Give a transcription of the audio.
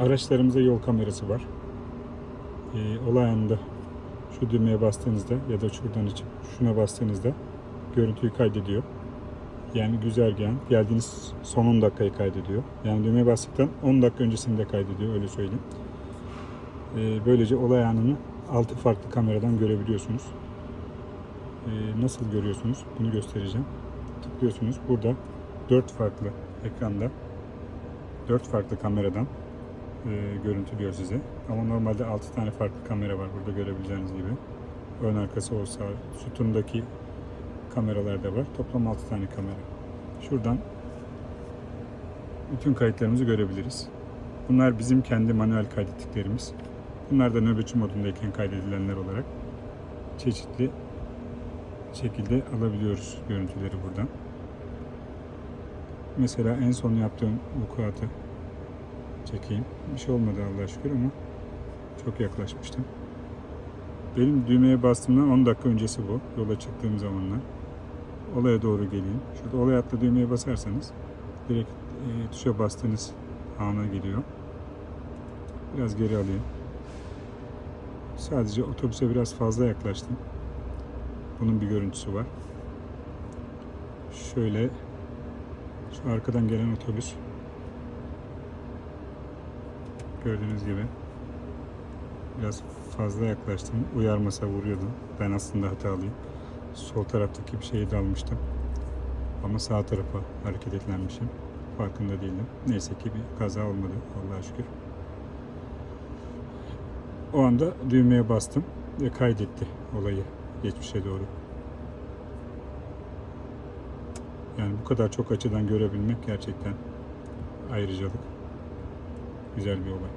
Araçlarımızda yol kamerası var. Ee, olay anında şu düğmeye bastığınızda ya da şuradan açıp şuna bastığınızda görüntüyü kaydediyor. Yani güzergahın geldiğiniz son 10 dakikayı kaydediyor. Yani düğmeye bastıktan 10 dakika öncesini de kaydediyor öyle söyleyeyim. Ee, böylece olay anını 6 farklı kameradan görebiliyorsunuz. Ee, nasıl görüyorsunuz bunu göstereceğim. Tıklıyorsunuz. Burada 4 farklı ekranda 4 farklı kameradan e, görüntülüyor size. Ama normalde 6 tane farklı kamera var burada görebileceğiniz gibi. Ön arkası olsa sütundaki kameralar da var. Toplam 6 tane kamera. Şuradan bütün kayıtlarımızı görebiliriz. Bunlar bizim kendi manuel kaydettiklerimiz. Bunlar da nöbetçi modundayken kaydedilenler olarak çeşitli şekilde alabiliyoruz görüntüleri buradan. Mesela en son yaptığım vukuatı çekeyim. Bir şey olmadı Allah'a şükür ama çok yaklaşmıştım. Benim düğmeye bastığımdan 10 dakika öncesi bu. Yola çıktığım zamanlar. Olaya doğru geleyim. Şurada olay atla düğmeye basarsanız direkt e, tuşa bastığınız ana geliyor. Biraz geri alayım. Sadece otobüse biraz fazla yaklaştım. Bunun bir görüntüsü var. Şöyle şu arkadan gelen otobüs gördüğünüz gibi biraz fazla yaklaştım. Uyarmasa vuruyordu. Ben aslında hatalıyım. Sol taraftaki bir şeyi dalmıştım. Ama sağ tarafa hareket etlenmişim. Farkında değildim. Neyse ki bir kaza olmadı. Allah'a şükür. O anda düğmeye bastım ve kaydetti olayı geçmişe doğru. Yani bu kadar çok açıdan görebilmek gerçekten ayrıcalık. Güzel bir olay.